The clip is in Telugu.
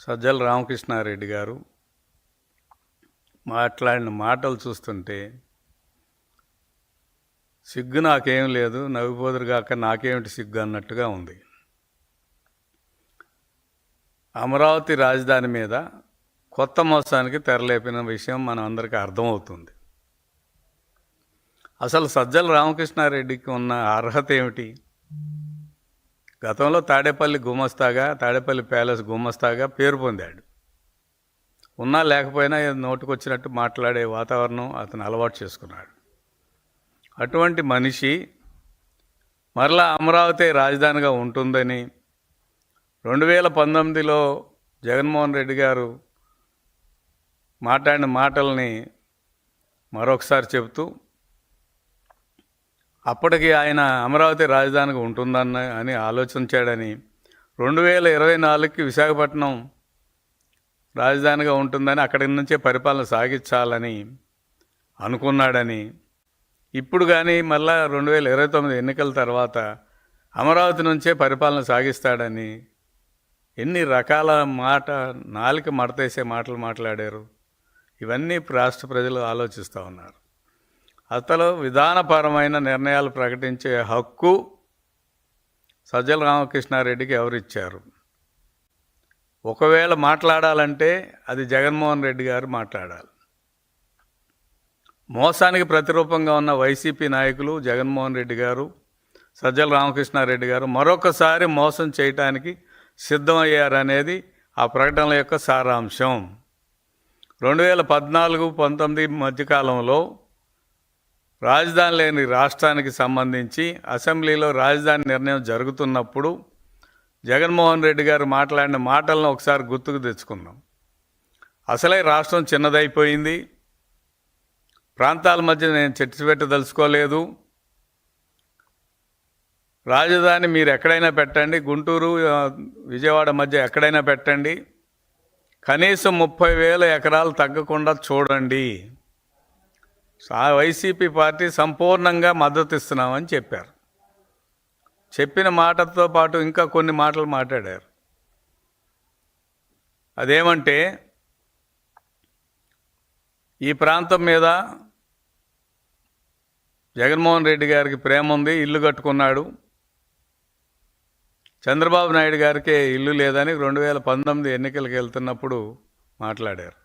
సజ్జల రామకృష్ణారెడ్డి గారు మాట్లాడిన మాటలు చూస్తుంటే సిగ్గు నాకేం లేదు నవ్విపోదురు కాక నాకేమిటి సిగ్గు? అన్నట్టుగా ఉంది. అమరావతి రాజధాని మీద కొత్త మోసానికి తెరలేపిన విషయం మనం అందరికీ అర్థమవుతుంది. అసలు సజ్జల రామకృష్ణారెడ్డికి ఉన్న అర్హత ఏమిటి? గతంలో తాడేపల్లి గుమస్తాగా తాడేపల్లి ప్యాలెస్ గుమస్తాగా పేరు పొందాడు. ఉన్నా లేకపోయినా నోటుకొచ్చినట్టు మాట్లాడే వాతావరణం అతను అలవాటు చేసుకున్నాడు. అటువంటి మనిషి మరలా అమరావతి రాజధానిగా ఉంటుందని రెండు వేల పంతొమ్మిదిలో జగన్మోహన్ రెడ్డి గారు మాట్లాడిన మాటల్ని మరొకసారి చెబుతూ అప్పటికి ఆయన అమరావతి రాజధానిగా ఉంటుందన్న అని ఆలోచించాడని రెండు వేల ఇరవై నాలుగుకి విశాఖపట్నం రాజధానిగా ఉంటుందని అక్కడి నుంచే పరిపాలన సాగించాలని అనుకున్నాడని. ఇప్పుడు కానీ మళ్ళా రెండు వేల ఇరవై తొమ్మిది ఎన్నికల తర్వాత అమరావతి నుంచే పరిపాలన సాగిస్తాడని ఎన్ని రకాల మాట నాలుక మడతేసే మాటలు మాట్లాడారు. ఇవన్నీ రాష్ట్ర ప్రజలు ఆలోచిస్తూ ఉన్నారు. అతలు విధానపరమైన నిర్ణయాలు ప్రకటించే హక్కు సజ్జల రామకృష్ణారెడ్డికి ఎవరిచ్చారు? ఒకవేళ మాట్లాడాలంటే అది జగన్మోహన్ రెడ్డి గారు మాట్లాడాలి. మోసానికి ప్రతిరూపంగా ఉన్న వైసీపీ నాయకులు జగన్మోహన్ రెడ్డి గారు సజ్జల రామకృష్ణారెడ్డి గారు మరొకసారి మోసం చేయటానికి సిద్ధమయ్యారనేది ఆ ప్రకటనల యొక్క సారాంశం. రెండు వేల పద్నాలుగు పంతొమ్మిది మధ్యకాలంలో రాజధాని లేని రాష్ట్రానికి సంబంధించి అసెంబ్లీలో రాజధాని నిర్ణయం జరుగుతున్నప్పుడు జగన్మోహన్ రెడ్డి గారు మాట్లాడిన మాటలను ఒకసారి గుర్తుకు తెచ్చుకుందాం. అసలే రాష్ట్రం చిన్నదైపోయింది. ప్రాంతాల మధ్య నేను చర్చ పెట్టదలుచుకోలేదు రాజధాని మీరు ఎక్కడైనా పెట్టండి. గుంటూరు విజయవాడ మధ్య ఎక్కడైనా పెట్టండి. కనీసం ముప్పై వేల ఎకరాలు తగ్గకుండా చూడండి. వైసీపీ పార్టీ సంపూర్ణంగా మద్దతు ఇస్తున్నామని చెప్పారు. చెప్పిన మాటతో పాటు ఇంకా కొన్ని మాటలు మాట్లాడారు. అదేమంటే ఈ ప్రాంతం మీద జగన్మోహన్ రెడ్డి గారికి ప్రేమ ఉంది ఇల్లు కట్టుకున్నాడు. చంద్రబాబు నాయుడు గారికి ఇల్లు లేదని రెండు వేల పంతొమ్మిది ఎన్నికలకు వెళ్తున్నప్పుడు మాట్లాడారు.